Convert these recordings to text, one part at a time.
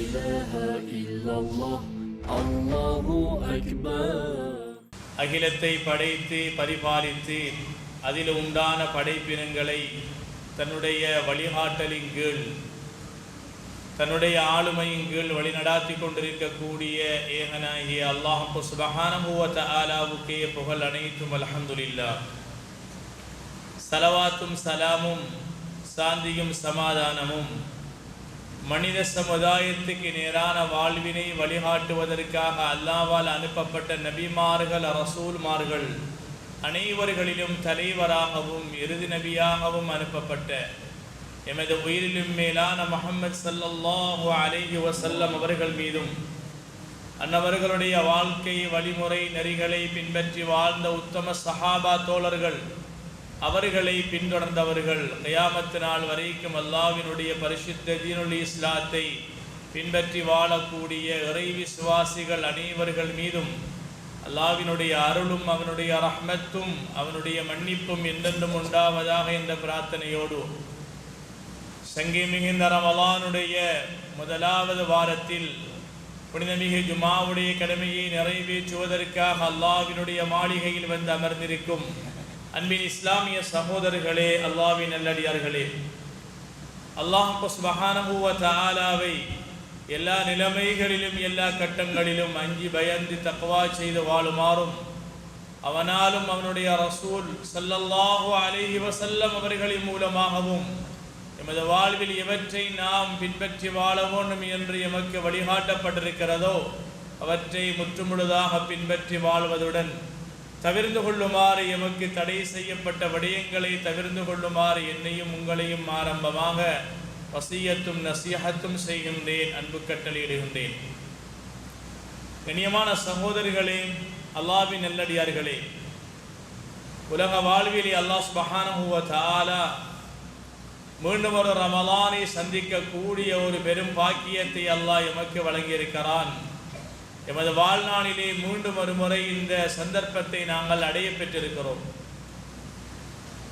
إله إلا الله الله أكبر அகிலத்தை படைத்து பரிபாலித்து அதில் உண்டான படைப்பினங்களை தன்னுடைய வழிகாட்டலின் கீழ் தன்னுடைய ஆளுமையின் கீழ் வழிநடாத்தி கொண்டிருக்கக்கூடிய ஏகனாகிய அல்லாஹு சுபஹானஹுவ தஆலாவுக்கே புகழ் அனைத்தும் அல்ஹம்துலில்லாஹ் சலவாத்தும் சலாமும் சாந்தியும் சமாதானமும் மனித சமுதாயத்துக்கு நேரான வாழ்வினை வழிகாட்டுவதற்காக அல்லாவால் அனுப்பப்பட்ட நபிமார்கள் அரசூல்மார்கள் அனைவர்களிலும் தலைவராகவும் இறுதி நபியாகவும் அனுப்பப்பட்ட எமது உயிரிலும் மேலான முகமது ஸல்லல்லாஹு அலேஹி வசல்லம் அவர்கள் மீதும் அன்னவர்களுடைய வாழ்க்கை வழிமுறை நெறிகளை பின்பற்றி வாழ்ந்த உத்தம சஹாபா தோழர்கள் அவர்களை பின்தொடர்ந்தவர்கள் கயாமத்து நாள் வரைக்கும் அல்லாவினுடைய பரிசுத்த தீனுல் இஸ்லாத்தை பின்பற்றி வாழக்கூடிய இறை விசுவாசிகள் அனைவர்கள் மீதும் அல்லாவினுடைய அருளும் அவனுடைய ரஹ்மத்தும் அவனுடைய மன்னிப்பும் என்றென்றும் உண்டாவதாக என்ற பிரார்த்தனையோடு சங்கி மிகுந்த ரமலானுடைய முதலாவது வாரத்தில் புனிதமிகு ஜுமாவுடைய கடமையை நிறைவேற்றுவதற்காக அல்லாவினுடைய மாளிகையில் வந்து அமர்ந்திருக்கும். அன்பின் இஸ்லாமிய சகோதரர்களே அல்லாவின் நல்லடியார்களே. அல்லாஹ் சுபஹானஹுவ எல்லா நிலைமைகளிலும் எல்லா கட்டங்களிலும் அஞ்சி பயந்து தக்வா செய்து வாழுமாறும் அவனாலும் அவனுடைய ரசூல் சல்லல்லாஹு அலைஹி வசல்லம் அவர்களின் மூலமாகவும் எமது வாழ்வில் எவற்றை நாம் பின்பற்றி வாழ வேண்டும் என்று எமக்கு வழிகாட்டப்பட்டிருக்கிறதோ அவற்றை முற்றுமுழுதாக பின்பற்றி வாழ்வதுடன் தவிர்ந்து கொள்ளுமாறு எமக்கு தடை செய்யப்பட்ட விடயங்களை தவிர்ந்து கொள்ளுமாறு என்னையும் உங்களையும் ஆரம்பமாக வசியத்தும் நசியகத்தும் செய்கின்றேன் அன்பு கட்டளையிடுகின்றேன். கண்ணியமான சகோதரிகளே அல்லாவின் நல்லடியார்களே உலக வாழ்விலே அல்லாஹ் சுபஹானஹு தாலா மீண்டும் ஒரு ரமலானை சந்திக்கக்கூடிய ஒரு பெரும் பாக்கியத்தை அல்லாஹ் எமக்கு வழங்கியிருக்கிறான். எமது வாழ்நாளிலே மீண்டும் ஒருமுறை இந்த சந்தர்ப்பத்தை நாங்கள் அடைய பெற்றிருக்கிறோம்.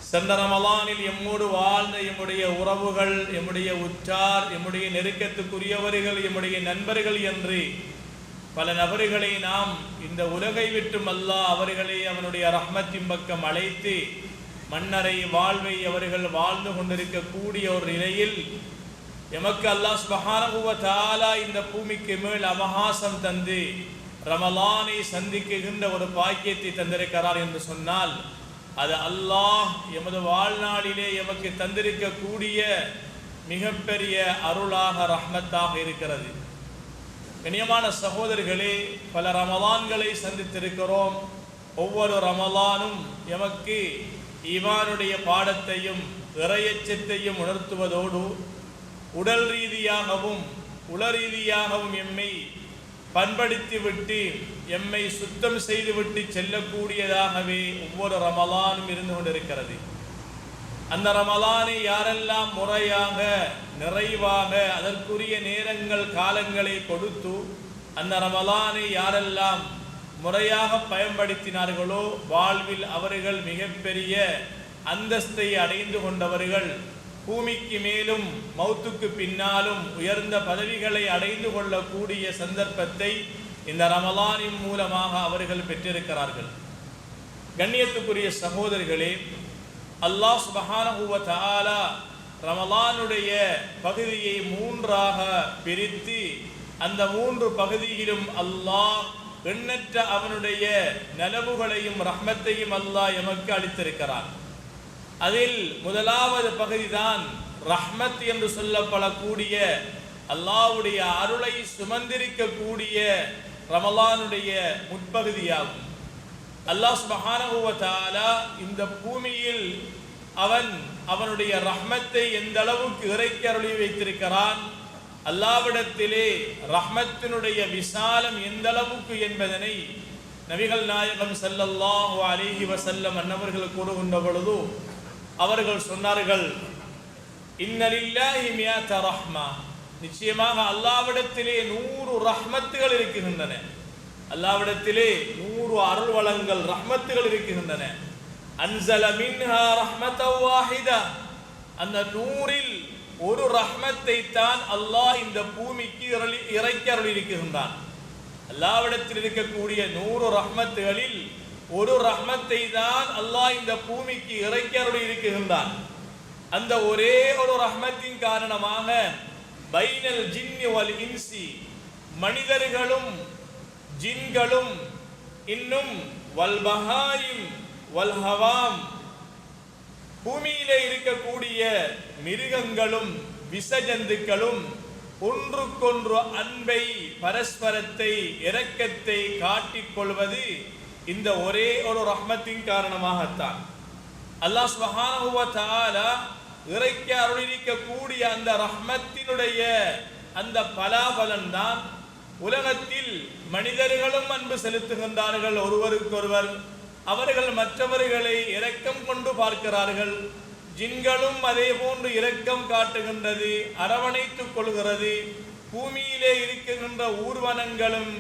சென்ற ரமலானில் எம்மோடு வாழ்ந்த எம்முடைய உறவுகள் எம்முடைய உற்றார் எம்முடைய நெருக்கத்துக்குரியவர்கள் எம்முடைய நண்பர்கள் என்று பல நபர்களை நாம் இந்த உலகை விட்டும் அல்ல அவர்களை அவனுடைய ரஹ்மத்தின் பக்கம் அழைத்து மன்னரை வாழ்வை அவர்கள் வாழ்ந்து கொண்டிருக்கக்கூடிய ஒரு நிலையில் எமக்கு அல்லாஹ் சுபஹானஹு இந்த பூமிக்கு மேல் அவகாசம் தந்து ரமலானை சந்திக்குகின்ற ஒரு பாக்கியத்தை தந்திருக்கிறார் என்று சொன்னால் அது அல்லாஹ் எமது வாழ்நாளிலே எமக்கு தந்திருக்கக்கூடிய மிகப்பெரிய அருளாக ரஹ்மத்தாக இருக்கிறது. கண்ணியமான சகோதரர்களே பல ரமலான்களை சந்தித்திருக்கிறோம். ஒவ்வொரு ரமலானும் எமக்கு இவானுடைய பாடத்தையும் இறையச்சத்தையும் உணர்த்துவதோடு உடல் ரீதியாகவும் உள ரீதியாகவும் எம்மை பண்படுத்திவிட்டு எம்மை சுத்தம் செய்துவிட்டு செல்லக்கூடியதாகவே ஒவ்வொரு ரமலானும் இருந்து கொண்டிருக்கிறது. அந்த ரமலானை யாரெல்லாம் முறையாக நிறைவாக அதற்குரிய நேரங்கள் காலங்களை கொடுத்து அந்த ரமலானை யாரெல்லாம் முறையாக பயன்படுத்தினார்களோ வாழ்வில் அவர்கள் மிகப்பெரிய அந்தஸ்தை அடைந்து கொண்டவர்கள் பூமிக்கு மேலும் மௌத்துக்கு பின்னாலும் உயர்ந்த பதவிகளை அடைந்து கொள்ளக்கூடிய சந்தர்ப்பத்தை இந்த ரமலானின் மூலமாக அவர்கள் பெற்றிருக்கிறார்கள். கண்ணியத்துக்குரிய சகோதரர்களே அல்லாஹ் சுபஹானஹு தாலா ரமலானுடைய பகுதியை மூன்றாக பிரித்து அந்த மூன்று பகுதியிலும் அல்லாஹ் எண்ணற்ற அவனுடைய நலவுகளையும் ரஹ்மத்தையும் அல்லாஹ் எமக்கு அளித்திருக்கிறான். அதில் முதலாவது பகுதிதான் ரஹ்மத் என்று சொல்லப்படக்கூடிய அல்லாவுடைய அருளை சுமந்திருக்கக்கூடிய ரமலானுடைய முற்பகுதியாகும். அல்லாஹ் சுபஹானஹு இந்த பூமியில் அவன் அவனுடைய ரஹ்மத்தை எந்த அளவுக்கு இறைக்கு அருளி வைத்திருக்கிறான் அல்லாவிடத்திலே ரஹ்மத்தினுடைய விசாலம் எந்த அளவுக்கு என்பதனை நபிகள் நாயகம் ஸல்லல்லாஹு அலைஹி வசல்லம் அன்னவர்கள் கூறுகின்ற பொழுது அவர்கள் சொன்னார்கள் நிச்சயமாக அல்லாவிடத்திலே நூறு ரஹ்மத்துகள் இருக்கின்றன. அல்லாவிடத்திலே நூறு அருள் வளங்கள் ரஹ்மத்துகள் இருக்கின்றன. அன்சல மின்ஹா ரஹ்மத்தவ் அந்த நூறில் ஒரு ரஹ்மத்தை தான் அல்லாஹ் இந்த பூமிக்கு இறக்கி அருள் இருக்கின்றான் அல்லாவிடத்தில் இருக்கக்கூடிய நூறு ரஹ்மத்துகளில் ஒரு ரஹ்மத்தை தான் அல்லாஹ் இந்த பூமிக்கு இறைக்கருடைய அருளி இருக்கின்றான். அந்த ஒரே ஒரு ரஹ்மத்தின் காரணமாக பைனல் ஜின் வல் இன்சி மனிதர்களும் ஜின்களும் இன்னும் வல் பஹாயிம் வல் ஹவாம் பூமியிலே இருக்கக்கூடிய மிருகங்களும் விசஜந்துக்களும் ஒன்றுக்கொன்று அன்பை பரஸ்பரத்தை இரக்கத்தை காட்டிக்கொள்வது இந்த ஒரே ஒரு ரஹ்மத்தின் காரணமாகத்தான். அல்லாஹ் சுப்ஹானஹு இறைக்கு இறைக்க அருளிருக்கக்கூடிய அந்த ரஹ்மத்தினுடைய அந்த பலாபலன் தான் உலகத்தில் மனிதர்களும் அன்பு செலுத்துகின்றார்கள். ஒருவருக்கொருவர் அவர்கள் மற்றவர்களை இரக்கம் கொண்டு பார்க்கிறார்கள். ஜின்களும் அதே போன்று இரக்கம் காட்டுகின்றது அரவணைத்துக் கொள்கிறது. பூமியிலே இருக்கின்ற ஊர்வனங்களும்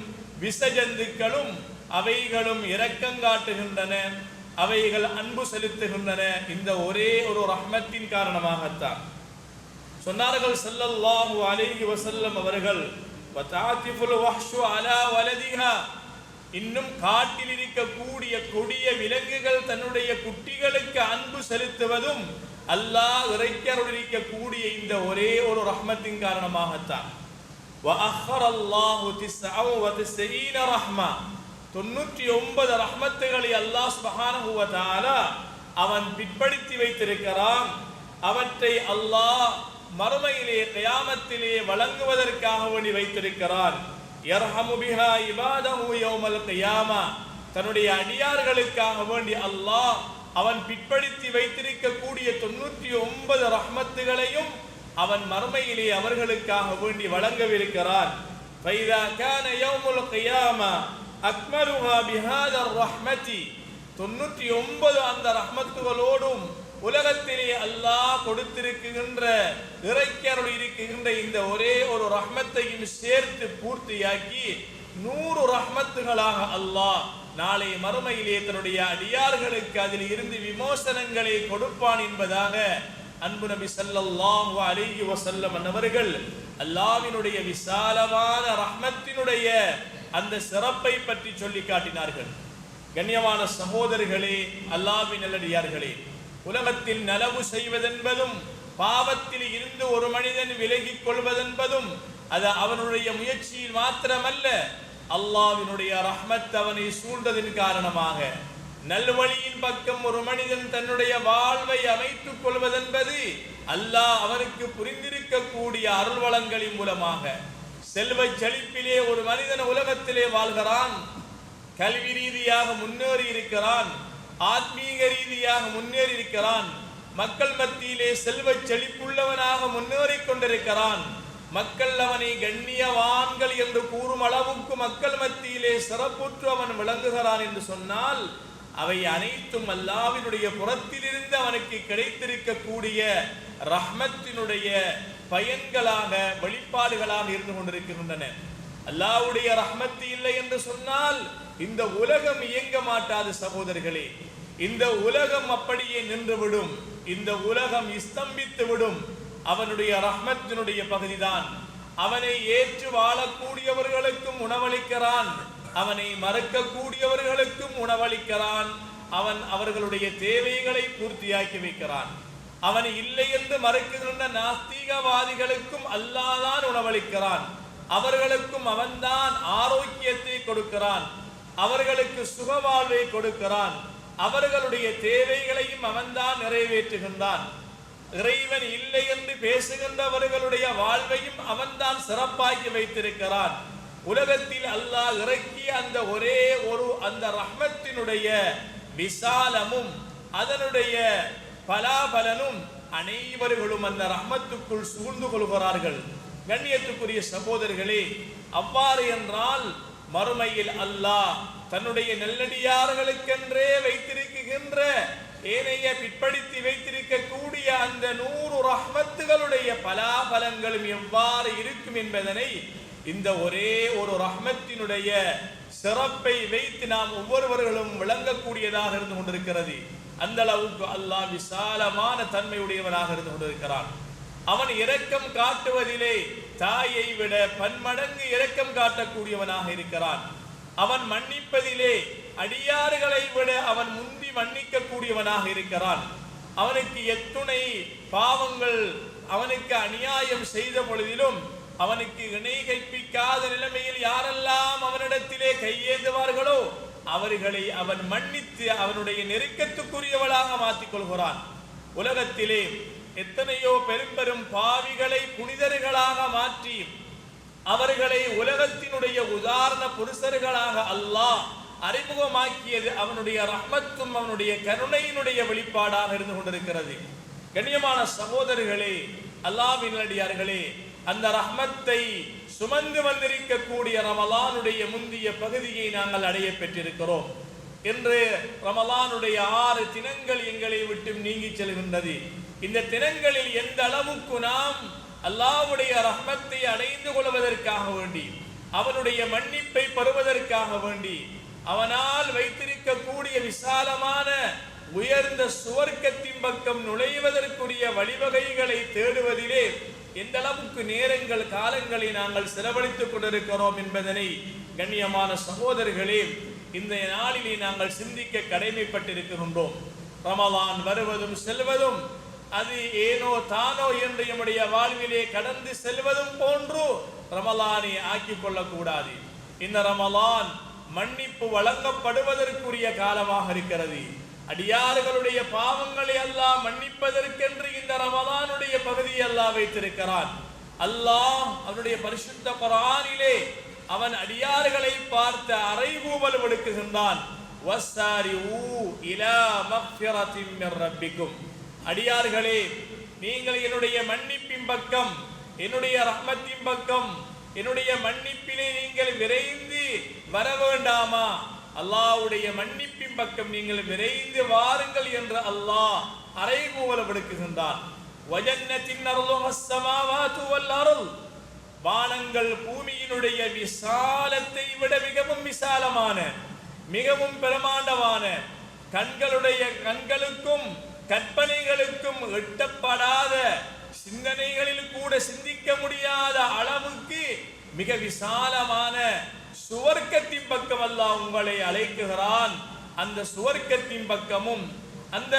விசஜந்துக்களும் அவைகளும் இரக்கம் காட்டுகின்றன. அவைகள் அன்பு செலுத்துகின்றன. இந்த ஒரே ஒரு ரஹ்மத்தின் காரணமாகத்தான். சொன்னார்கள் ஸல்லல்லாஹு அலைஹி வஸல்லம் அவர்கள் இன்னும் காட்டில் இருக்கக்கூடிய கொடிய விலங்குகள் தன்னுடைய குட்டிகளுக்கு அன்பு செலுத்துவதும் அல்லாஹ் இறைக்கருளிருக்கக்கூடிய இந்த ஒரே ஒரு ரஹ்மத்தின் காரணமாகத்தான். தொண்ணூற்றி ஒன்பது ரஹ்மத்துகளை அல்லாஹ் சுபஹானுவதால அவன் பிற்படுத்தி வைத்திருக்கிறான். அவற்றை அல்லாஹ் மறுமையிலே கயாமத்திலே வழங்குவதற்காக வேண்டி வைத்திருக்கிறான். தன்னுடைய அடியார்களுக்காக வேண்டி அல்லாஹ் அவன் பிற்படுத்தி வைத்திருக்கக்கூடிய தொண்ணூற்றி ஒன்பது ரஹ்மத்துகளையும் அவன் மறுமையிலே அவர்களுக்காக வேண்டி வழங்கவிருக்கிறான். அக்மலுஹா பிஹாதர் ரஹ்மதி. தொண்ணூற்றி ஒன்பது அந்த ரஹ்மத்துகளோடும் உலகத்திலே அல்லாஹ் கொடுத்திருக்கின்ற இறைக்கருள் இருக்கின்ற இந்த ஒரே ஒரு ரஹ்மத்தையும் சேர்த்து பூர்த்தியாக்கி நூறு ரஹ்மத்துகளாக அல்லாஹ் நாளை மறுமையிலே தன்னுடைய அடியார்களுக்கு அதில் இருந்து விமோசனங்களை கொடுப்பான் என்பதாக அன்பு நபி சல்லாஹு அலிஹி வசல்லம் அவர்கள் அல்லாவினுடைய விசாலமான ரஹ்மத்தினுடைய அந்த சிறப்பை பற்றி சொல்லி காட்டினார்கள். கண்ணியமான சகோதரர்களே அல்லாஹ்வின் நல்லடியார்களே உலகத்தில் நலவு செய்வதென்பதும் பாவத்தில் இருந்து ஒரு மனிதன் விலகிக் கொள்வதென்பதும் அது அவனுடைய முயற்சியில் மாத்திரமல்ல அல்லாவினுடைய ரஹ்மத் அவனை சூழ்ந்ததின் காரணமாக. நல்வழியின் பக்கம் ஒரு மனிதன் தன்னுடைய வாழ்வை அமைத்துக் கொள்வதென்பது அல்லாஹ் அவனுக்கு புரிந்திருக்கக்கூடிய அருள் வளங்களின் மூலமாக. செல்வ செழிப்பிலே ஒரு மனிதன் உலகத்திலே வாழ்கிறான். கல்வி ரீதியாக முன்னேறி இருக்கிறான். ஆத்மீக ரீதியாக முன்னேறி இருக்கிறான். மக்கள் மத்தியிலே செல்வ செழிப்புள்ளவனாக முன்னேறி கொண்டிருக்கிறான். மக்கள் அவனை கண்ணியவான்கள் என்று கூறும் அளவுக்கு மக்கள் மத்தியிலே சிறப்புற்று அவன் விளங்குகிறான் என்று சொன்னால் அவை அனைத்தும் அல்லாவினுடைய புறத்திலிருந்து அவனுக்கு கிடைத்திருக்கக்கூடிய ரஹ்மத்தினுடைய பயன்களாக வெளிப்பாடுகளாக இருந்து கொண்டிருக்கின்றன. அல்லாஹ்வுடைய ரஹ்மத்து இல்லை என்று சொன்னால் இந்த உலகம் இயங்க மாட்டாது சகோதரர்களே இந்த உலகம் அப்படியே நின்றுவிடும். இந்த உலகம் ஸ்தம்பித்து விடும். அவனுடைய ரஹ்மத்தினுடைய பகுதிதான். அவனை ஏற்று வாழக்கூடியவர்களுக்கும் உணவளிக்கிறான். அவனை மறக்கக்கூடியவர்களுக்கும் உணவளிக்கிறான். அவன் அவர்களுடைய தேவைகளை பூர்த்தியாக்கி வைக்கிறான். அவன் இல்லை என்று மறைக்கின்ற நாஸ்திகவாதிகளுக்கும் அல்லாதான் உணவளிக்கிறான். அவர்களுக்கும் அவன்தான் ஆரோக்கியத்தை கொடுக்கிறான். அவர்களுக்கு சுகவாழ்வை கொடுக்கிறான். அவர்களுடைய தேவைகளையும் அவன்தான் நிறைவேற்றுகின்றான். இறைவன் இல்லை என்று பேசுகின்றவர்களுடைய வாழ்வையும் அவன்தான் சிறப்பாக்கி வைத்திருக்கிறான். உலகத்தில் அல்லாஹ் இறக்கிய அந்த ஒரே ஒரு அந்த ரஹ்மத்தினுடைய விசாலமும் அதனுடைய பலாபலனும் அனைவர்களும் அந்த ரஹமத்துக்குள் சூழ்ந்து கொள்கிறார்கள். கண்ணியத்துக்குரிய சகோதரர்களே அவ்வாறு என்றால் மறுமையில் அல்லாஹ் தன்னுடைய நெல்லடியார்களுக்கென்றே வைத்திருக்கின்ற ஏனைய பிற்படுத்தி வைத்திருக்கக்கூடிய அந்த நூறு ரஹ்மத்துகளுடைய பலாபலங்களும் எவ்வாறு இருக்கும் என்பதனை இந்த ஒரே ஒரு ரஹ்மத்தினுடைய சிறப்பை வைத்து நாம் ஒவ்வொருவர்களும் விளங்கக்கூடியதாக இருந்து கொண்டிருக்கிறது. அந்த அளவுக்கு அல்லாஹ் விசாலமான தன்மையுடையவனாக இருந்து கொண்டிருக்கிறான். அவன் இரக்கம் காட்டுவதிலே தாயை விட பன்மடங்கு இரக்கம் காட்டக்கூடியவனாக இருக்கிறான். அவன் மன்னிப்பதிலே அடியாறுகளை விட அவன் முந்தி மன்னிக்க கூடியவனாக இருக்கிறான். அவனுக்கு எத்துணை பாவங்கள் அவனுக்கு அநியாயம் செய்த பொழுதிலும் அவனுக்கு இணை கற்பிக்காத நிலைமையில் யாரெல்லாம் அவனிடத்திலே கையேந்துவார்களோ அவர்களை அவன் மன்னித்து அவனுடைய நெருக்கத்துக்குரியவளாக மாற்றிக் கொள்கிறான் உலகத்திலே எத்தனையோ பெரும் பெரும் பாவிகளை புனிதர்களாக மாற்றி அவர்களை உலகத்தினுடைய உதாரண புருஷர்களாக அல்லாஹ் அறிமுகமாக்கியது அவனுடைய ரஹ்மத்தும் அவனுடைய கருணையினுடைய வெளிப்பாடாக இருந்து கொண்டிருக்கிறது. கண்ணியமான சகோதரர்களே அல்லாவின் அடியார்களே அந்த ரஹ்மத்தை சுமந்து வந்திருக்கக்கூடிய ரமலானுடைய முந்திய பகுதியை நாங்கள் அடைய பெற்றிருக்கிறோம். இன்று ரமலானுடைய ஆறு தினங்கள் எங்களை விட்டு நீங்கி செல்கின்றது. இந்த தினங்களில் எந்த அளவுக்கு நாம் அல்லாவுடைய ரஹ்மத்தை அடைந்து கொள்வதற்காக வேண்டி அவனுடைய மன்னிப்பை பெறுவதற்காக வேண்டி அவனால் வைத்திருக்கக்கூடிய விசாலமான உயர்ந்த சுவர்க்கத்தின் பக்கம் நுழைவதற்குரிய வழிவகைகளை தேடுவதிலே எந்த அளவுக்கு நேரங்கள் காலங்களை நாங்கள் செலவழித்துக் கொண்டிருக்கிறோம் என்பதனை கண்ணியமான சகோதரர்களே இந்த நாளிலே நாங்கள் சிந்திக்க கடமைப்பட்டிருக்கின்றோம். ரமலான் வருவதும் செல்வதும் அது ஏனோ தானோ என்று நம்முடைய வாழ்விலே கடந்து செல்வதும் போன்று ரமலானை ஆக்கிக் கொள்ளக்கூடாது. இந்த ரமலான் மன்னிப்பு வழங்கப்படுவதற்குரிய காலமாக இருக்கிறது. அடியார்களுடைய பாவங்களை அல்லாஹ் மன்னிப்பதற்கென்று இந்த ரமதானுடைய பகுதியை அல்லாஹ் வைத்திருக்கிறான். அல்லாஹ் அவனுடைய பரிசுத்த குரானிலே அவன் அடியார்களை பார்த்த அறைகூவல் விடுக்குகின்றான். ரப்பிக்கும். அடியார்களே நீங்கள் என்னுடைய மன்னிப்பின் பக்கம் என்னுடைய ரஹ்மத்தின் பக்கம் என்னுடைய மன்னிப்பிலே நீங்கள் விரைந்து வர வேண்டாமா? அல்லாவுடைய மன்னிப்பின் பக்கம் நீங்கள் விரைந்து வாருங்கள் என்று அல்லாஹ் அறைகூவல் விடுக்குகின்றான் வஜன்னத்தின் அருளும் சமாவாத்து வல் அருள். வானங்கள் பூமியினுடைய விசாலத்தை விட மிகவும் விசாலமான மிகவும் பிரமாண்டமான கண்களுடைய கண்களுக்கும் கற்பனைகளுக்கும் எட்டப்படாத சிந்தனைகளில் கூட சிந்திக்க முடியாத அளவுக்கு மிக விசாலமான சுவர்க்கத்தின் பக்கம் அல்லாஹ் உங்களை அழைக்குகிறான். அந்த சுவர்க்கத்தின் பக்கமும் அந்த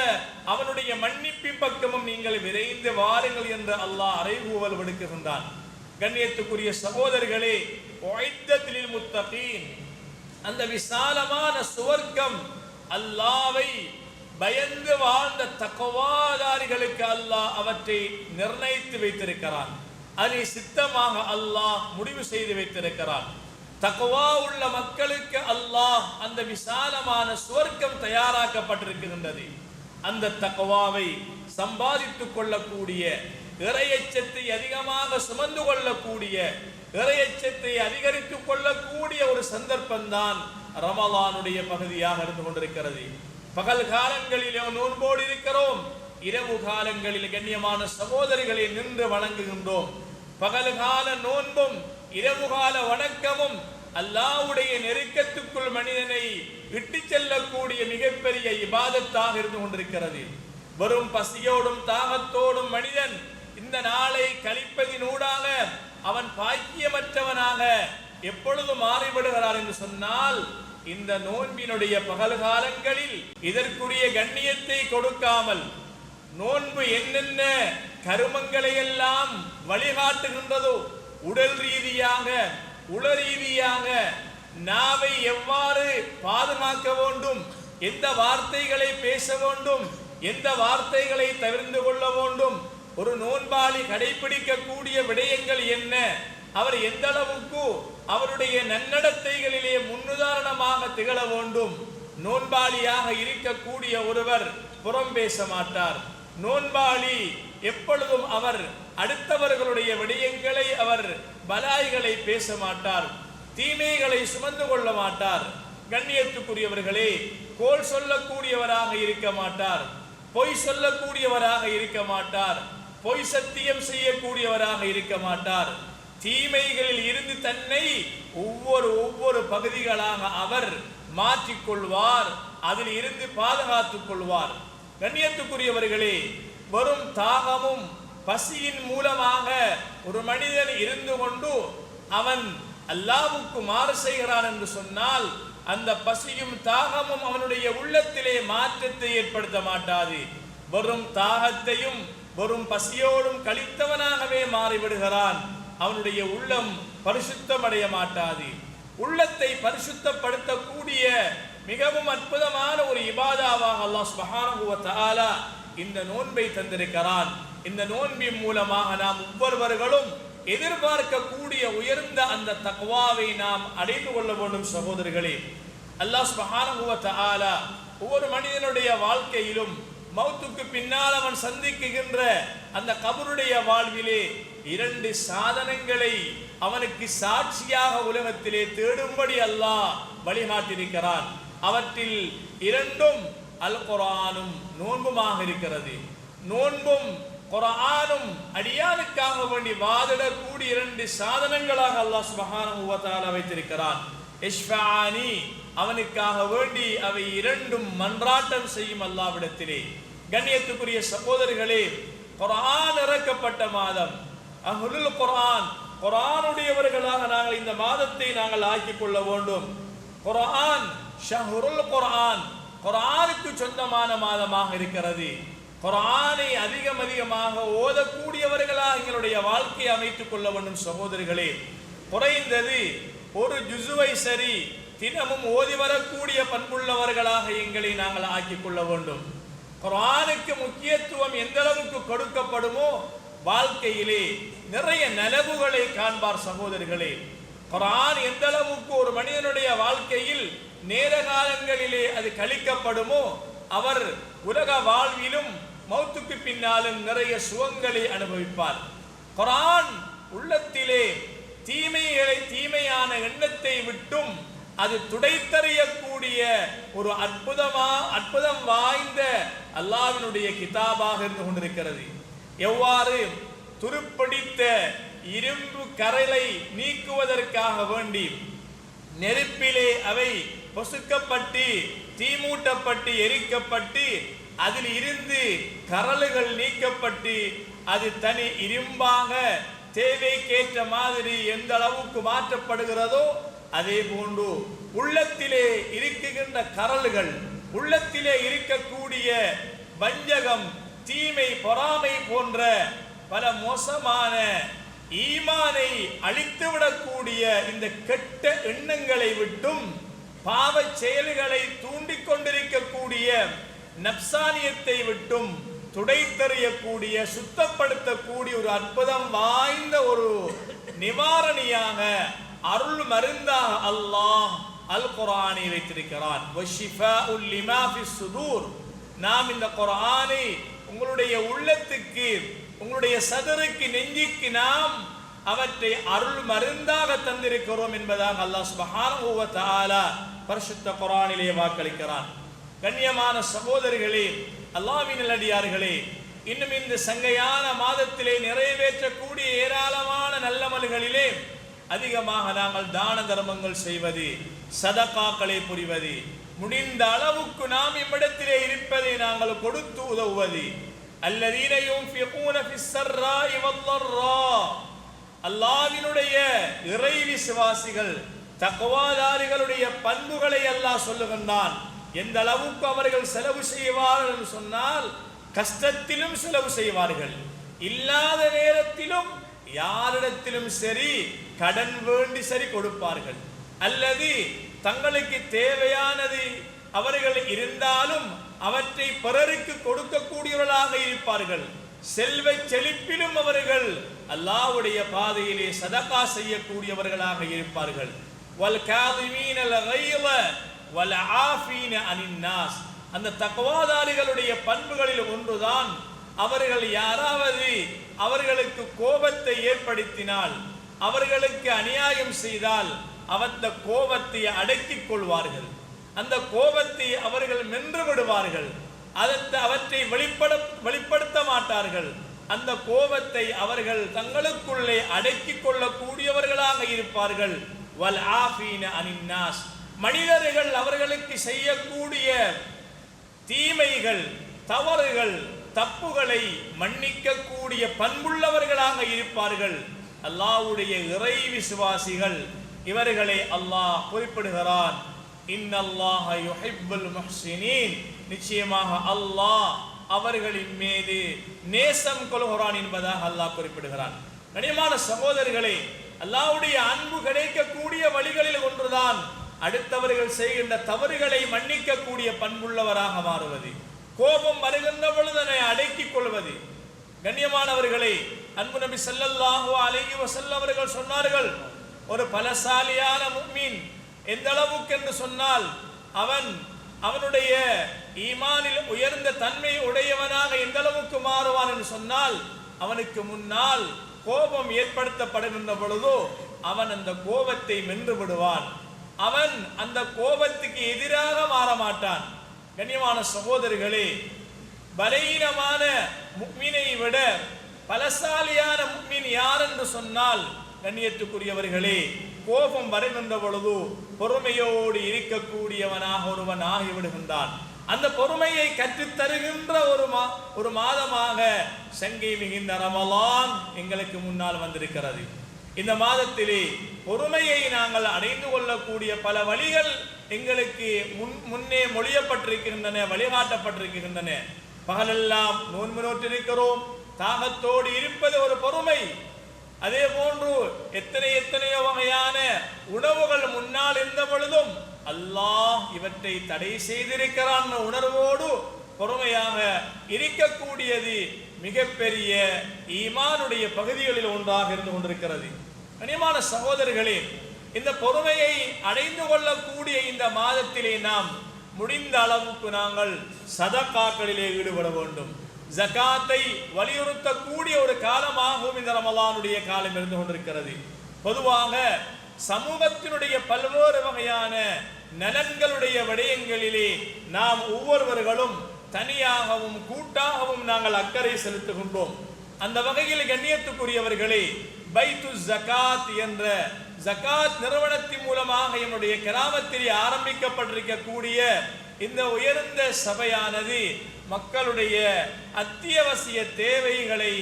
அவனுடைய மன்னிப்பின் பக்கமும் நீங்கள் விரைந்து வாருங்கள் என்று அல்லாஹ் அறைகூவல் விடுக்கின்றான் கண்ணியத்துக்குரிய சகோதரர்களே ஒய்த்தத்திலில் முத்தகீன் அந்த விசாலமான சுவர்க்கம் அல்லாவை பயந்து வாழ்ந்த தக்கவாதாரிகளுக்கு அல்லாஹ் அவற்றை நிர்ணயித்து வைத்திருக்கிறான். அதை சித்தமாக அல்லாஹ் முடிவு செய்து வைத்திருக்கிறான். தக்குவா உள்ள மக்களுக்கு அல்லாஹ் அந்த விசாலமான சுவர்க்கம் தயாராக்கப்பட்டிருக்கின்றது. அந்த தக்குவாவை சம்பாதித்துக் கொள்ளக்கூடிய இறையச்சத்தை அதிகமாக சுமந்து கொள்ளக்கூடிய இறையச்சத்தை அதிகரித்துக் கொள்ளக்கூடிய ஒரு சந்தர்ப்பம்தான் ரமலானுடைய பகுதியாக இருந்து கொண்டிருக்கிறது. பகல் காலங்களிலே நோன்போடு இருக்கிறோம். இரவு காலங்களில் கண்ணியமான சகோதரிகளை நின்று வணங்குகின்றோம். பகல் கால நோன்பும் இரவுகால வணக்கமும் அல்லாஹ்வுடைய நெருக்கத்துக்குள் மனிதனை விட்டு செல்லக்கூடிய மிகப்பெரிய இபாதத்தாக இருந்து கொண்டிருக்கிறது. வெறும் பசியோடும் தாகத்தோடும் மனிதன் இந்த நாளை கழிப்பதினூடாக அவன் பாக்கியமற்றவனாக எப்பொழுது மாறிவிடுகிறார் என்று சொன்னால் இந்த நோன்பினுடைய பகல் காலங்களில் இதற்குரிய கண்ணியத்தை கொடுக்காமல் நோன்பு என்னென்ன கருமங்களை எல்லாம் வழிகாட்டுகின்றதோ உடல் ரீதியாக உள ரீதியாக நாவை எவ்வாறு பாதுகாக்க வேண்டும் எந்த வார்த்தைகளை பேச வேண்டும் எந்த வார்த்தைகளை தவிர்ந்து கொள்ள வேண்டும் ஒரு நோன்பாளி கடைபிடிக்கக்கூடிய விடயங்கள் என்ன அவர் எந்த அளவுக்கு அவருடைய நன்னடத்தைகளிலே முன்னுதாரணமாக திகழ வேண்டும் நோன்பாளியாக இருக்கக்கூடிய ஒருவர் புறம் பேச மாட்டார். நோன்பாளி எப்பொழுதும் அவர் அடுத்தவர்களுடைய விடயங்களை அவர் பலாய்களை பேச மாட்டார் தீமைகளை சுமந்து கொள்ள மாட்டார். கண்ணியத்துக்குரியவர்களே கோல் சொல்லக்கூடியவராக இருக்க மாட்டார் பொய் சொல்லக்கூடியவராக இருக்க மாட்டார் பொய் சத்தியம் செய்யக்கூடியவராக இருக்க மாட்டார். தீமைகளில் இருந்து தன்னை ஒவ்வொரு ஒவ்வொரு பகுதிகளாக அவர் மாற்றிக்கொள்வார் அதில் இருந்து பாதுகாத்துக் கொள்வார். கண்ணியத்துக்குரியவர்களே வரும் தாகமும் பசியின் மூலமாக ஒரு மனிதன் இருந்து கொண்டு அவன் அல்லாவுக்கு மாறு செய்கிறான் என்று சொன்னால் அந்த பசியும் தாகமும் அவனுடைய உள்ளத்திலே மாற்றத்தை ஏற்படுத்த மாட்டாது. வெறும் தாகத்தையும் வெறும் பசியோடும் கழித்தவனாகவே மாறிவிடுகிறான். அவனுடைய உள்ளம் பரிசுத்தமடைய மாட்டாது. உள்ளத்தை பரிசுத்தப்படுத்தக்கூடிய மிகவும் அற்புதமான ஒரு இபாதாவாக அல்லாஹ் சுப்ஹானஹு வ தஆலா இந்த நோன்பை தந்திருக்கிறான். இந்த நோன்பின் மூலமாக நாம் ஒவ்வொருவர்களும் எதிர்பார்க்கக்கூடிய உயர்ந்த அந்த தக்வாவை நாம் அடைந்து கொள்ள வேண்டும் சகோதரர்களே அல்லாஹ் சுப்ஹானஹு ஒவ்வொரு மனிதனுடைய வாழ்க்கையிலும் மௌத்துக்கு பின்னால் அவன் சந்திக்குகின்ற அந்த கபருடைய வாழ்விலே இரண்டு சாதனங்களை அவனுக்கு சாட்சியாக உலகத்திலே தேடும்படி அல்லாஹ் வழிகாட்டியிருக்கிறான். அவற்றில் இரண்டும் அல் குரானும் நோன்புமாக இருக்கிறது. நோன்பும் குரானும் அடியானுக்காக வேண்டி வாதிடக்கூடிய இரண்டு சாதனங்களாக அல்லாஹ் சுபஹான முகத்தால் வைத்திருக்கிறான். இஷ்ஃபானி அவனுக்காக வேண்டி அவை இரண்டும் மன்றாட்டம் செய்யும் அல்லாவிடத்திலே கண்ணியத்துக்குரிய சகோதரர்களே குரான் இறக்கப்பட்ட மாதம் அஹ்லுல் குர்ஆன் குரானுடையவர்களாக நாங்கள் இந்த மாதத்தை நாங்கள் ஆக்கிக் கொள்ள வேண்டும். குர்ஆன் ஷஹுருல் குரான் குரானுக்கு சொந்தமான மாதமாக இருக்கிறது. குரானை அதிகம் அதிகமாக ஓதக்கூடியவர்களாக எங்களுடைய வாழ்க்கையை அமைத்துக் கொள்ள வேண்டும் சகோதரர்களே குறைந்தது ஒரு ஜுசுவை சரி தினமும் ஓதி வரக்கூடிய பண்புள்ளவர்களாக எங்களை நாங்கள் ஆக்கிக் கொள்ள வேண்டும். குரானுக்கு முக்கியத்துவம் எந்த அளவுக்கு கொடுக்கப்படுமோ வாழ்க்கையிலே நிறைய நலவுகளை காண்பார் சகோதரர்களே குரான் எந்த அளவுக்கு ஒரு மனிதனுடைய வாழ்க்கையில் நேர காலங்களிலே அது கழிக்கப்படுமோ? அவர் உலக வாழ்விலும் மௌத்துக்கு பின்னாலும் நிறைய சுகங்களை அனுபவிப்பார். குரான் உள்ளத்திலே தீமைகளை தீமையான எண்ணத்தை விட்டும் அது துடைத்தறியக்கூடிய ஒரு அற்புதமா அற்புதம் வாய்ந்த அல்லாவினுடைய கிதாபாக இருந்து கொண்டிருக்கிறது. எவ்வாறு துருப்பிடித்த இரும்பு கரலை நீக்குவதற்காக வேண்டி நெருப்பிலே அவை பொசுக்கப்பட்டு தீமூட்டப்பட்டு எரிக்கப்பட்டு அதில் இருந்து கரலுகள் நீக்கப்பட்டு அது தனி இரும்பாக தேவைக்கேற்ற மாதிரி எந்த அளவுக்கு மாற்றப்படுகிறதோ அதே போன்று உள்ளத்திலே இருக்குகின்ற கரல்கள் உள்ளத்திலே இருக்கக்கூடிய வஞ்சகம் தீமை பொறாமை போன்ற பல மோசமான ஈமானை அழித்துவிடக்கூடிய இந்த கெட்ட எண்ணங்களை விட்டும் பாவச் செயல்களை தூண்டிக் கொண்டிருக்கக்கூடிய நப்சானியத்தை விட்டும் துடைத்தறியக்கூடிய சுத்தப்படுத்தக்கூடிய ஒரு அற்புதம் வாய்ந்த ஒரு நிவாரணியாக அருள் மருந்தாக அல்லாஹ் அல் குரானை வைத்திருக்கிறான் சுதூர். நாம் இந்த குரானை உங்களுடைய உள்ளத்துக்கு உங்களுடைய சதருக்கு நெஞ்சிக்கு நாம் அவற்றை அருள் மருந்தாக தந்திருக்கிறோம் என்பதாக அல்லாஹ் சுப்ஹானஹு வ தஆலா பரிசுத்த குரானிலே வாக்களிக்கிறான். கண்ணியமான சகோதரிகளே அல்லாவின் நல்லடியார்களே இன்னும் இந்த சங்கையான மாதத்திலே நிறைவேற்றக்கூடிய ஏராளமான நல்லமல்களிலே அதிகமாக நாங்கள் தான தர்மங்கள் செய்வது சதக்காக்களை புரிவது முடிந்த அளவுக்கு நாம் இம்மிடத்திலே இருப்பதை நாங்கள் கொடுத்து உதவுவது. அல்லதீன யுன்ஃபிகூன ஃபிஸ்ஸர்ரா இவல்லர்ரா அல்லாவினுடைய இறை விசுவாசிகள் தக்குவாதாரிகளுடைய பண்புகளை அல்லாஹ் சொல்லுகின்றான். எந்த அளவுக்கு அவர்கள் செலவு செய்வார்கள் என்று சொன்னால் கஷ்டத்திலும் செலவு செய்வார்கள். இல்லாத நேரத்திலும் யாரிடத்திலும் சரி கடன் வேண்டி சரி கொடுப்பார்கள். அல்லது தங்களுக்கு தேவையானது அவர்கள் இருந்தாலும் அவற்றை பிறருக்கு கொடுக்கக்கூடியவர்களாக இருப்பார்கள். செல்வ செழிப்பிலும் அவர்கள் அல்லாவுடைய பாதையிலே சதகா செய்யக்கூடியவர்களாக இருப்பார்கள். வல் காதிமீனல் கைல வல் ஆஃபீன நாஸ் அந்த தக்குவாதாரிகளுடைய பண்புகளில் ஒன்றுதான் அவர்கள் யாராவது அவர்களுக்கு கோபத்தை ஏற்படுத்தினால் அவர்களுக்கு அநியாயம் செய்தால் அவத்த கோபத்தை அடக்கிக் கொள்வார்கள். அந்த கோபத்தை அவர்கள் மென்று விடுவார்கள். அதற்கு அவற்றை வெளிப்பட வெளிப்படுத்த மாட்டார்கள். அந்த கோபத்தை அவர்கள் தங்களுக்குள்ளே அடக்கிக் கொள்ளக்கூடியவர்களாக இருப்பார்கள். வல் ஆஃபீன அனின்னாஸ். மனிதர்கள் அவர்களுக்கு செய்யக்கூடிய தீமைகள் தவறுகள் தப்புகளை மன்னிக்கக்கூடிய பண்புள்ளவர்களாக இருப்பார்கள். அல்லாஹ்வுடைய இறை விசுவாசிகள் இவர்களை அல்லாஹ் குறிப்பிடுகிறான். நிச்சயமாக அல்லாஹ் அவர்களின் மீது நேசம் கொள்கிறான் என்பதாக அல்லாஹ் குறிப்பிடுகிறான். கனியமான சகோதரர்களே அல்லாவுடைய அன்பு கிடைக்கக்கூடிய வழிகளில் ஒன்றுதான் அடுத்தவர்கள் செய்கின்ற தவறுகளை மன்னிக்கக்கூடிய பண்புள்ளவராக மாறுவது. கோபம் வருகின்ற பொழுது அதனை அடக்கிக் கொள்வது. கண்ணியமானவர்களை அன்பு நபி ஸல்லல்லாஹு அழகி வஸல்லம் அவர்கள் சொன்னார்கள் ஒரு பலசாலியான முஃமின் எந்த அளவுக்கு என்று சொன்னால் அவன் அவனுடைய ஈமானில் உயர்ந்த தன்மை உடையவனாக எந்த அளவுக்கு மாறுவான் என்று சொன்னால் அவனுக்கு முன்னால் கோபம் ஏற்படுத்தப்படுகின்ற பொழுதோ அவன் அந்த கோபத்தை மென்று விடுவான். அவன் அந்த கோபத்துக்கு எதிராக மாற மாட்டான் கண்ணியமான சகோதரர்களே பலகீனமான முக்மினை விட பலசாலியான முக்மின் யார் என்று சொன்னால் கண்ணியத்துக்குரியவர்களே கோபம் வரைகின்ற பொழுது பொறுமையோடு இருக்கக்கூடியவனாக ஒருவன் ஆகிவிடுகின்றான். அந்த பொறுமையை கற்றுத் தருகின்ற ஒரு மா ஒரு மாதமாக சங்கை மிகுந்த ரமலான் எங்களுக்கு முன்னால் வந்திருக்கிறது. இந்த மாதத்திலே பொறுமையை நாங்கள் அடைந்து கொள்ளக்கூடிய பல வழிகள் எங்களுக்கு முன் முன்னே மொழியப்பட்டிருக்கின்றன வழிகாட்டப்பட்டிருக்கின்றன. பகலெல்லாம் நோன்பு நோற்றிருக்கிறோம். தாகத்தோடு இருப்பது ஒரு பொறுமை. அதே போன்று எத்தனை எத்தனையோ வகையான உணவுகள் முன்னால் இருந்த பொழுதும் அல்லாஹ் இவற்றை தடை செய்திருக்கிறான் உணர்வோடு பொறுமையாக இருக்கக்கூடியது மிகப்பெரிய ஈமானுடைய பகுதிகளில் ஒன்றாக இருந்து கொண்டிருக்கிறது. கனிமான சகோதரர்களே இந்த பொறுமையை அடைந்து கொள்ளக்கூடிய இந்த மாதத்திலே நாம் முடிந்த அளவுக்கு நாங்கள் சதக்காக்களிலே ஈடுபட வேண்டும். ஜகாத்தை வலியுறுத்தக்கூடிய ஒரு காலமாகவும் இந்த ரமலானுடைய காலம் இருந்து கொண்டிருக்கிறது. பொதுவாக சமூகத்தினுடைய பல்வேறு வகையான நலன்களுடைய விடயங்களிலே நாம் ஒவ்வொருவர்களும் தனியாகவும் கூட்டாகவும் நாங்கள் அக்கறை செலுத்துகின்றோம். அந்த வகையில் கண்ணியத்துக்குரியவர்களே பைத்து ஜகாத் என்ற ஜகாத் நிறுவனத்தின் மூலமாக என்னுடைய கிராமத்தில் ஆரம்பிக்கப்பட்டிருக்கக்கூடிய இந்த உயர்ந்த சபையானது மக்களுடைய அத்தியாவசிய தேவைகளை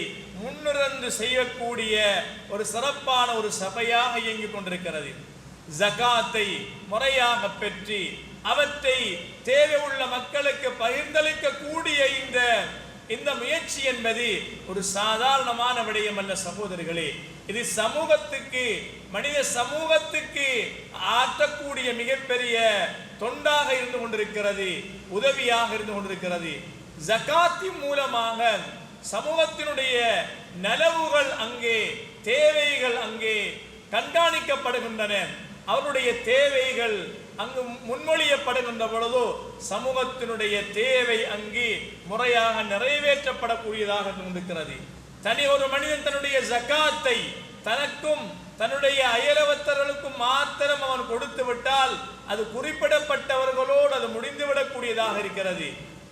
முன்னிறந்து செய்யக்கூடிய ஒரு சிறப்பான ஒரு சபையாக இயங்கிக் கொண்டிருக்கிறது. ஜகாத்தை முறையாக பெற்று அவற்றை தேவை உள்ள மக்களுக்கு பகிர்ந்தளிக்க கூடிய இந்த இந்த முயற்சி என்பது ஒரு சாதாரணமான விடயம் அல்ல சகோதரர்களே இது சமூகத்துக்கு மனித சமூகத்துக்கு ஆற்றக்கூடிய மிகப்பெரிய தொண்டாக இருந்து கொண்டிருக்கிறது உதவியாக இருந்து கொண்டிருக்கிறது. ஜகாத்தின் மூலமாக சமூகத்தினுடைய நலவுகள் அங்கே தேவைகள் அங்கே கண்காணிக்கப்படுகின்றன. அவருடைய தேவைகள் அங்கு முன்மொழியப்படுகின்ற பொழுதோ சமூகத்தினுடைய தேவை அங்கு முறையாக நிறைவேற்றப்படக்கூடியதாக இருக்கிறது தனி ஒரு மனிதன் தன்னுடைய ஜகாத்தை தனக்கும் தன்னுடைய அயலவத்தர்களுக்கும் மாத்திரம் அவன் கொடுத்து விட்டால் அது குறிப்பிடப்பட்டவர்களோடு அது முடிந்துவிடக்கூடியதாக இருக்கிறது.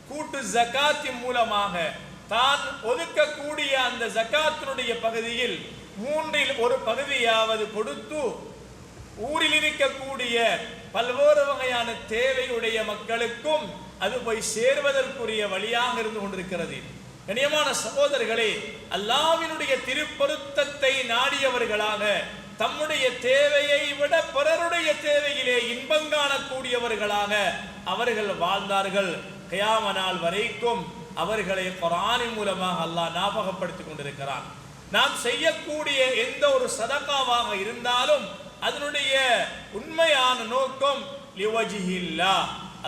கூட்டு ஜக்காத்தின் மூலமாக தான் ஒதுக்கக்கூடிய அந்த ஜகாத்தினுடைய பகுதியில் மூன்றில் ஒரு பகுதியாவது கொடுத்து ஊரில் இருக்கக்கூடிய பல்வேறு வகையான தேவையுடைய மக்களுக்கும் அது போய் சேர்வதற்குரிய வழியாக இருந்து கொண்டிருக்கிறது. கண்ணியமான சகோதரர்களே அல்லாவினுடைய திருப்பொருத்தத்தை நாடியவர்களாக தம்முடைய தேவையை விட பிறருடைய தேவையிலே இன்பம் காணக்கூடியவர்களாக அவர்கள் வாழ்ந்தார்கள். கியாம நாள் வரைக்கும் அவர்களை குரானின் மூலமாக அல்லாஹ் ஞாபகப்படுத்திக் கொண்டிருக்கிறான். நாம் செய்யக்கூடிய எந்த ஒரு சதக்காவாக இருந்தாலும் அதனுடைய உண்மையான நோக்கம் லிவஜிஹில்லா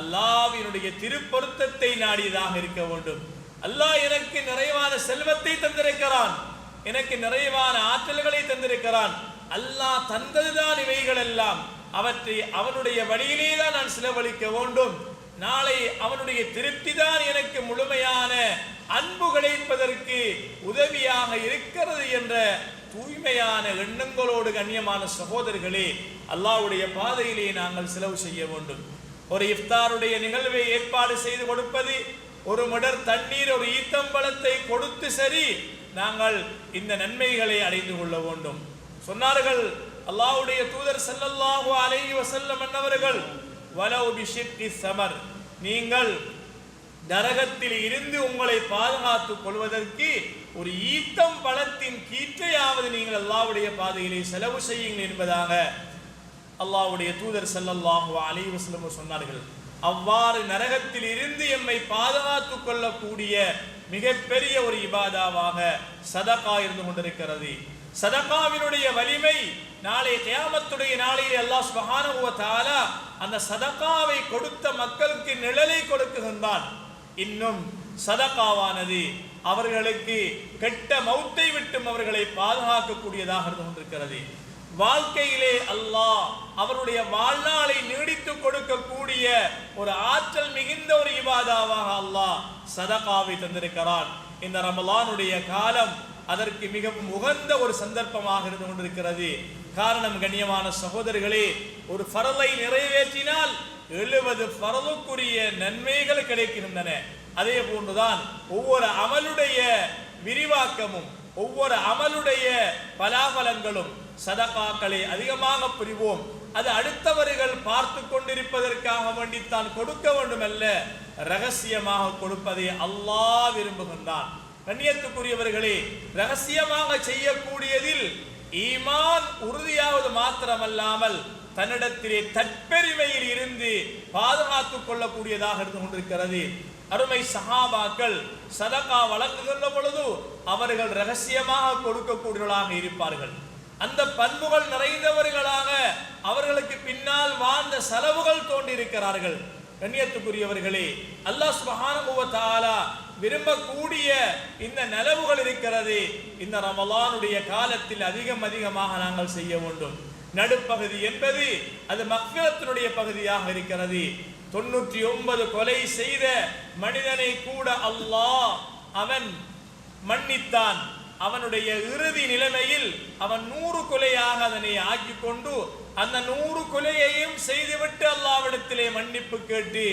அல்லாவினுடைய திருப்பொருத்தத்தை நாடியதாக இருக்க வேண்டும். அல்லாஹ் எனக்கு நிறைவான செல்வத்தை தந்திருக்கிறான். எனக்கு நிறைவான ஆற்றல்களை தந்திருக்கிறான். அல்லாஹ் தந்ததுதான் இவைகள் எல்லாம் அவற்றை அவனுடைய வழியிலே தான் நான் செலவழிக்க வேண்டும். நாளை அவனுடைய திருப்தி தான் எனக்கு முழுமையான அன்பு கிடைப்பதற்கு உதவியாக இருக்கிறது என்ற தூய்மையான எண்ணங்களோடு கண்ணியமான சகோதரர்களே அல்லாஹ்வுடைய பாதையிலே நாங்கள் செலவு செய்ய வேண்டும். ஒரு இஃப்தாருடைய நிகழ்வை ஏற்பாடு செய்து கொடுப்பது ஒரு மடர் தண்ணீர் ஒரு ஈத்தம்பழத்தை கொடுத்து சரி நாங்கள் இந்த நன்மைகளை அடைந்து கொள்ள வேண்டும். சொன்னார்கள் அல்லாவுடைய தூதர் ஸல்லல்லாஹு அலைஹி வஸல்லம் என்னவர்கள் சமர். நீங்கள் நரகத்தில் இருந்து உங்களை பாதுகாத்துக் கொள்வதற்கு ஒரு ஈத்தம் பழத்தின் கீற்றையாவது நீங்கள் அல்லாவுடைய பாதையிலே செலவு செய்யுங்கள் என்பதாக அல்லாவுடைய தூதர் ஸல்லல்லாஹு அலைஹி வஸல்லம் சொன்னார்கள். அவ்வாறு நரகத்தில் இருந்து எம்மை பாதுகாத்துக் கொள்ளக்கூடிய மிகப்பெரிய ஒரு இபாதாவாக சதகா இருந்து கொண்டிருக்கிறது. சதகாவினுடைய வலிமை நாளை தியாமத்துடைய நாளையில் அல்லாஹ் சுப்ஹானஹு வ அந்த சதகாவை கொடுத்த மக்களுக்கு நிழலை கொடுக்குகின்றான். இன்னும் சதகாவானது அவர்களுக்கு கெட்ட மௌத்தை விட்டும் அவர்களை பாதுகாக்கக்கூடியதாக இருந்து கொண்டிருக்கிறது வாழ்க்கையிலே அல்லாஹ் அவருடைய வாழ்நாளை நீடித்து கொடுக்கக்கூடிய ஒரு ஆற்றல் மிகுந்த ஒரு இவாதாவாக அல்லாஹ் சதகாவை தந்திருக்கிறான். இந்த ரமலானுடைய காலம் அதற்கு மிகவும் உகந்த ஒரு சந்தர்ப்பமாக இருந்து கொண்டிருக்கிறது. காரணம் கண்ணியமான சகோதரர்களே ஒரு பரலை நிறைவேற்றினால் எழுபது பரலுக்குரிய நன்மைகள் கிடைக்கின்றன. அதே போன்றுதான் ஒவ்வொரு அமலுடைய விரிவாக்கமும் ஒவ்வொரு அமலுடைய பலாபலங்களும் சதகாக்களை அதிகமாக புரிவோம். அது அடுத்தவர்கள் பார்த்து கொண்டிருப்பதற்காக வேண்டித்தான் கொடுக்க வேண்டுமல்ல ரகசியமாக கொடுப்பதை அல்லாஹ் விரும்புகின்றான். கண்ணியத்துக்குரியவர்களே ரகசியமாக செய்யக்கூடியதில் ஈமான் உறுதியாவது மாத்திரமல்லாமல் தன்னிடத்திலே தற்பெருமையில் இருந்து பாதுகாத்துக் கொள்ளக்கூடியதாக இருந்து கொண்டிருக்கிறது. அருமை சஹாபாக்கள் சதகா வழங்குகின்ற பொழுது அவர்கள் ரகசியமாக கொடுக்கக்கூடியவர்களாக இருப்பார்கள். அந்த பண்புகள் நிறைந்தவர்களாக அவர்களுக்கு பின்னால் வாழ்ந்த செலவுகள் தோன்றியிருக்கிறார்கள். கண்ணியத்துக்குரியவர்களே அல்லாஹ் சுப்ஹானஹு தாலா விரும்பக்கூடிய இந்த நிலவுகள் இருக்கிறது இந்த ரமலானுடைய காலத்தில் அதிகம் அதிகமாக நாங்கள் செய்ய வேண்டும். நடுப்பகுதி என்பது அது மக்களத்தினுடைய பகுதியாக இருக்கிறது. தொண்ணூற்றி ஒன்பது கொலை செய்த மனிதனை கூட அல்லாஹ் அவன் மன்னித்தான். அவனுடைய இறுதி நிலைமையில் அவன் நூறு கொலையாக அதனை ஆக்கி கொண்டு அந்த நூறு கொலையையும் செய்துவிட்டு அல்லாவிடத்திலே மன்னிப்பு கேட்டு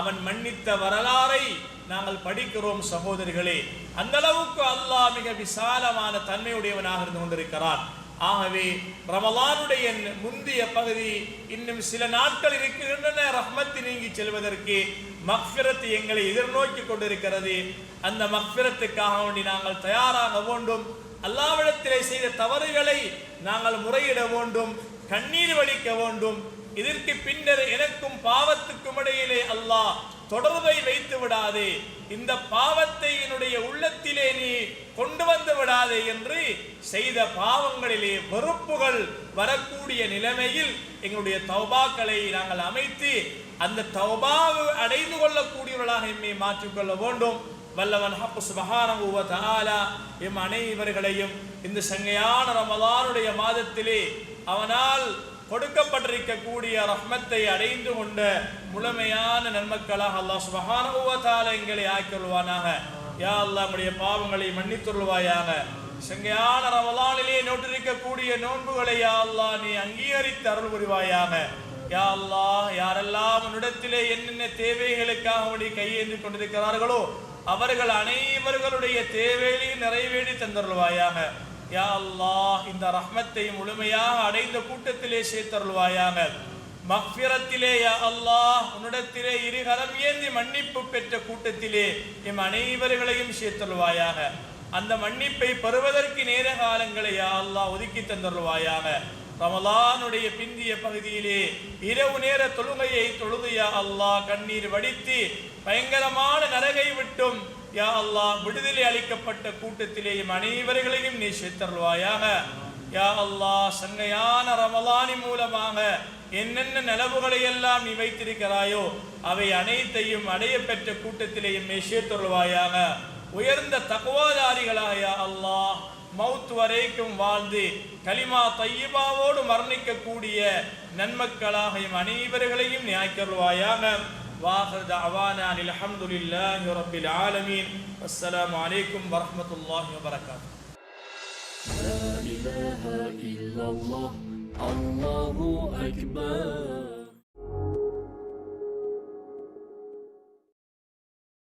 அவன் மன்னித்த வரலாறை நாங்கள் படிக்கிறோம் சகோதரிகளே அந்த அளவுக்கு அல்லாஹ் மிக விசாலமான தன்மையுடையவனாக இருந்து கொண்டிருக்கிறான். ஆகவே ரமலானுடைய முந்தைய பகுதி இன்னும் சில நாட்கள் இருக்கின்றன. ரஹ்மத்து நீங்கி செல்வதற்கு மக்ஃபிரத்து எங்களை எதிர்நோக்கி கொண்டிருக்கிறது. அந்த மக்ஃபிரத்துக்காக வேண்டி நாங்கள் தயாராக வேண்டும். அல்லாவிடத்திலே செய்த தவறுகளை நாங்கள் முறையிட வேண்டும். கண்ணீர் வலிக்க வேண்டும். இதற்கு பின்னர் எனக்கும் பாவத்துக்கும் இடையிலே அல்லாஹ் தொடர்பை வைத்து விடாதே. இந்த பாவத்தை என்னுடைய உள்ளத்திலே நீ கொண்டு வந்து விடாதே என்று செய்த பாவங்களிலே வெறுப்புகள் வரக்கூடிய நிலைமையில் எங்களுடைய தௌபாக்களை நாங்கள் அமைத்து அந்த தௌபாவை அடைந்து கொள்ளக்கூடியவர்களாக எம்மை மாற்றிக்கொள்ள வேண்டும். வல்லவன் ஹப்பு சுபஹானஹு தாலா எம் அனைவர்களையும் இந்த சங்கையான ரமலானுடைய மாதத்திலே அவனால் கொடுக்கப்பட்டிருக்கக்கூடிய ரஹ்மத்தை அடைந்து கொண்ட முழுமையான நன்மக்களாக அல்லாஹ் சுபஹானுவத்தால எங்களை ஆக்கியுள்வானாக யா அல்லா நம்முடைய பாவங்களை மன்னித்துள்வாயாக செங்கையான ரமலானிலே நோட்டிருக்கக்கூடிய நோன்புகளை யா அல்லாஹ் நீ அங்கீகரித்து அருள் புரிவாயாக. யா அல்லாஹ் யாரெல்லாம் உன்னிடத்திலே என்னென்ன தேவைகளுக்காக உடைய கையேந்தி கொண்டிருக்கிறார்களோ அவர்கள் அனைவர்களுடைய தேவைகளையும் நிறைவேறி தந்தருள்வாயாக யா அல்லாஹ் இந்த ரஹ்மத்தை முழுமையாக அடைந்த கூட்டத்திலே சேர்த்தருள்வாயாக. மக்பிரத்திலே யா அல்லாஹ் உன்னிடத்திலே இருகரம் ஏந்தி மன்னிப்பு பெற்ற கூட்டத்திலே எம் அனைவர்களையும் சேர்த்தருள்வாயாக. அந்த மன்னிப்பை பெறுவதற்கு நேர காலங்களை யா அல்லாஹ் ஒதுக்கி தந்தருள்வாயாக. ரமலானுடைய பிந்திய பகுதியிலே இரவு நேர தொழுகையை தொழுது யா அல்லாஹ் கண்ணீர் வடித்து பயங்கரமான நரகை விட்டும் யா அல்லாஹ் விடுதலை அளிக்கப்பட்ட கூட்டத்திலேயும் அனைவர்களையும் நீ சேர்த்தருள்வாயாக. யா அல்லாஹ் சங்கையான ரமலானி மூலமாக என்னென்ன நிலவுகளை எல்லாம் நீ வைத்திருக்கிறாயோ அவை அனைத்தையும் அடைய பெற்ற கூட்டத்திலேயும் நீ சேர்த்தருள்வாயாக. உயர்ந்த தக்குவாதாரிகளாக யா அல்லாஹ் மவுத் வரைக்கும் வாழ்ந்து கலிமா தையபாவோடு மரணிக்கக்கூடிய நன்மக்களாக அனைவர்களையும் நியாய்க்கருள்வாயாக واخر دعوانا ان الحمد لله رب العالمين. والسلام عليكم ورحمة الله وبركاته. لا إله إلا الله. الله أكبر.